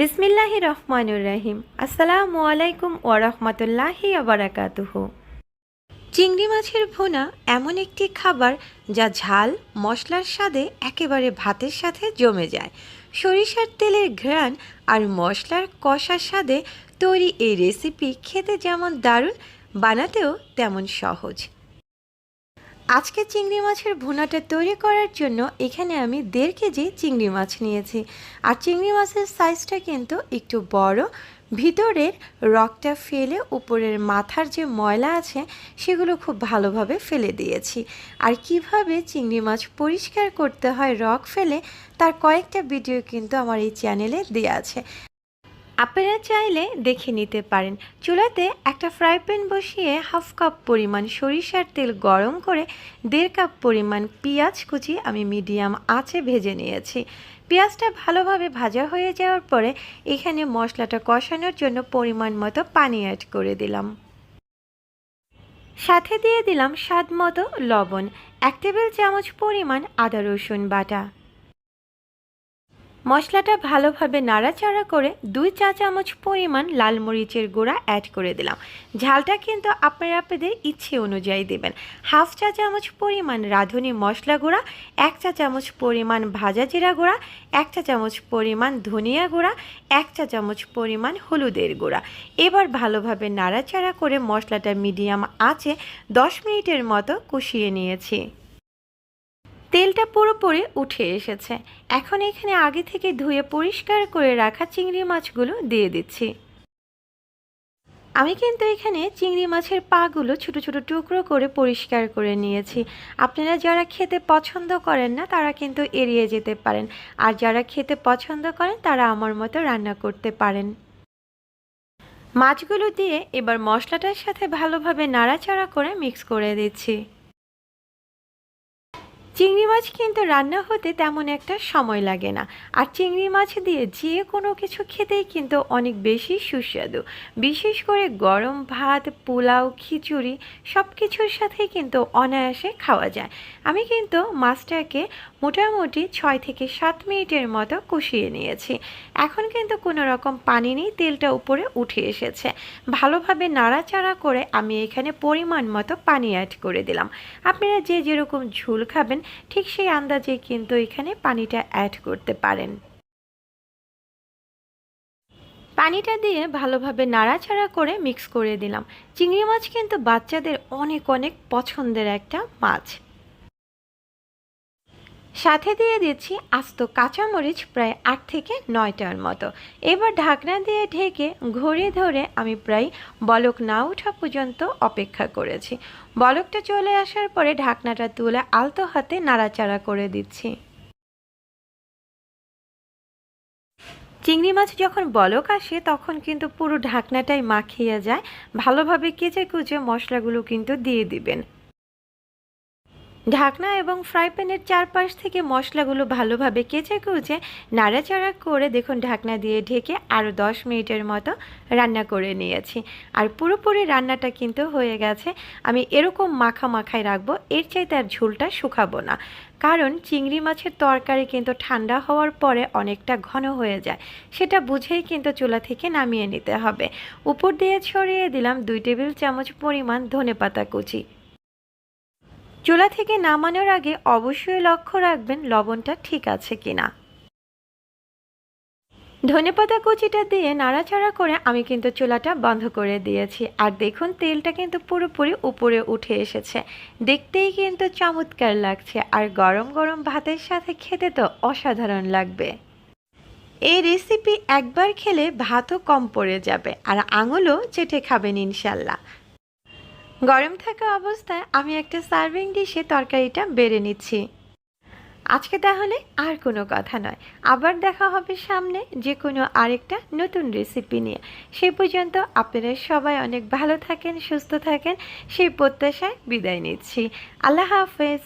বিসমিল্লাহ রহমানুর রহিম। আসসালামু আলাইকুম ওরহমতুল্লাহি আবরাকাতুহ চিংড়ি মাছের ভুনা এমন একটি খাবার যা ঝাল, মশলার স্বাদে একেবারে ভাতের সাথে জমে যায়। সরিষার তেলের ঘ্রাণ আর মশলার কষার স্বাদে তৈরি এই রেসিপি খেতে যেমন দারুণ, বানাতেও তেমন সহজ। আজকে চিংড়ি মাছের ভুনাটা তৈরি করার জন্য এখানে আমি দেড় কেজি চিংড়ি মাছ নিয়েছি। আর চিংড়ি মাছের সাইজটা কিন্তু একটু বড়। ভিতরের রকটা ফেলে উপরের মাথার যে ময়লা আছে, সেগুলো খুব ভালোভাবে ফেলে দিয়েছি। আর কীভাবে চিংড়ি মাছ পরিষ্কার করতে হয় রক ফেলে, তার কয়েকটা ভিডিও কিন্তু আমার এই চ্যানেলে দেওয়া আছে। আপনারা চাইলে দেখে নিতে পারেন। চুলাতে একটা ফ্রাই প্যান বসিয়ে হাফ কাপ পরিমাণ সরিষার তেল গরম করে দেড় কাপ পরিমাণ পেঁয়াজ কুচি আমি মিডিয়াম আঁচে ভেজে নিয়েছি। পেঁয়াজটা ভালোভাবে ভাজা হয়ে যাওয়ার পরে এখানে মশলাটা কষানোর জন্য পরিমাণ মতো পানি অ্যাড করে দিলাম। সাথে দিয়ে দিলাম স্বাদ মতো লবণ, এক টেবিল চামচ পরিমাণ আদা রসুন বাটা। মশলাটা ভালোভাবে নাড়াচাড়া করে দুই চা চামচ পরিমাণ লাল মরিচের গুঁড়া অ্যাড করে দিলাম। ঝালটা কিন্তু আপনারা আপনাদের ইচ্ছে অনুযায়ী দেবেন। হাফ চা চামচ পরিমাণ রাঁধুনি মশলা গুঁড়া, এক চা চামচ পরিমাণ ভাজা জিরা গুঁড়া, এক চা চামচ পরিমাণ ধনিয়া গুঁড়া, এক চা চামচ পরিমাণ হলুদের গুঁড়া। এবার ভালোভাবে নাড়াচাড়া করে মশলাটা মিডিয়াম আঁচে দশ মিনিটের মতো কষিয়ে নিয়েছি। তেলটা পুরোপুরি উঠে এসেছে। এখন এখানে আগে থেকে ধুয়ে পরিষ্কার করে রাখা চিংড়ি মাছগুলো দিয়ে দিচ্ছি। আমি কিন্তু এখানে চিংড়ি মাছের পাগুলো ছোট ছোট টুকরো করে পরিষ্কার করে নিয়েছি। আপনারা যারা খেতে পছন্দ করেন না, তারা কিন্তু এড়িয়ে যেতে পারেন। আর যারা খেতে পছন্দ করেন, তারা আমার মতো রান্না করতে পারেন। মাছগুলো দিয়ে এবার মশলাটার সাথে ভালোভাবে নাড়াচাড়া করে মিক্স করে দিচ্ছি। চিংড়ি মাছ কিন্তু রান্না হতে তেমন একটা সময় লাগে না। আর চিংড়ি মাছ দিয়ে যে কোনো কিছু খেতেই কিন্তু অনেক বেশি সুস্বাদু। বিশেষ করে গরম ভাত, পোলাও, খিচুড়ি সব কিছুর সাথেই কিন্তু অনায়াসে খাওয়া যায়। আমি কিন্তু মাছটাকে মোটামুটি ছয় থেকে সাত মিনিটের মতো কষিয়ে নিয়েছি। এখন কিন্তু কোনো রকম পানি নেই, তেলটা উপরে উঠে এসেছে। ভালোভাবে নাড়াচাড়া করে আমি এখানে পরিমাণ মতো পানি অ্যাড করে দিলাম। আপনারা যে যেরকম ঝুল খাবেন ঠিক সেই আন্দাজে কিন্তু এখানে পানিটা অ্যাড করতে পারেন। পানিটা দিয়ে ভালোভাবে নাড়াচাড়া করে মিক্স করে দিলাম। চিংড়ি মাছ কিন্তু বাচ্চাদের অনেক অনেক পছন্দের একটা মাছ। সাথে দিয়ে দিচ্ছি আস্ত কাঁচামরিচ প্রায় আট থেকে নয়টার মতো। এবার ঢাকনা দিয়ে ঢেকে ঘড়ি ধরে আমি প্রায় বলক না ওঠা পর্যন্ত অপেক্ষা করেছি। বলকটা চলে আসার পরে ঢাকনাটা তুলে আলতো হাতে নাড়াচাড়া করে দিচ্ছি। চিংড়ি মাছ যখন বলক আসে, তখন কিন্তু পুরো ঢাকনাটাই মাখিয়ে যায়। ভালোভাবে কেচে কুচে মশলাগুলো কিন্তু দিয়ে দিবেন। ঢাকনা এবং ফ্রাই প্যানের চারপাশ থেকে মশলাগুলো ভালোভাবে কেচে কুচে নাড়াচাড়া করে দেখুন, ঢাকনা দিয়ে ঢেকে আরও দশ মিনিটের মতো রান্না করে নিয়েছি। আর পুরোপুরি রান্নাটা কিন্তু হয়ে গেছে। আমি এরকম মাখা মাখায় রাখব, এর চাইতে আর ঝোলটা শুকাবো না। কারণ চিংড়ি মাছের তরকারি কিন্তু ঠান্ডা হওয়ার পরে অনেকটা ঘন হয়ে যায়। সেটা বুঝেই কিন্তু চুলা থেকে নামিয়ে নিতে হবে। উপর দিয়ে ছড়িয়ে দিলাম দুই টেবিল চামচ পরিমাণ ধনেপাতা কুচি। চুলা থেকে নামানোর আগে অবশ্যই লক্ষ্য রাখবেন লবণটা ঠিক আছে কিনা। ধনেপাতা কুচিটা দিয়ে নাড়াচাড়া করে আমি কিন্তু চুলাটা বন্ধ করে দিয়েছি। আর দেখুন, তেলটা কিন্তু পুরোপুরি উপরে উঠে এসেছে। দেখতেই কিন্তু চমৎকার লাগছে। আর গরম গরম ভাতের সাথে খেতে তো অসাধারণ লাগবে। এই রেসিপি একবার খেলে ভাতও কম পড়ে যাবে। আর আঙুলও চেটে খাবেন ইনশাল্লাহ। গরম থাকা অবস্থায় আমি একটা সার্ভিং ডিশে তরকারিটা বেড়ে নিচ্ছি। আজকে তাহলে আর কোনো কথা নয়। আবার দেখা হবে সামনে যে কোনো আরেকটা নতুন রেসিপি নিয়ে। সে পর্যন্ত আপনারা সবাই অনেক ভালো থাকেন, সুস্থ থাকেন। সেই প্রত্যাশায় বিদায় নিচ্ছি। আল্লাহ হাফেজ।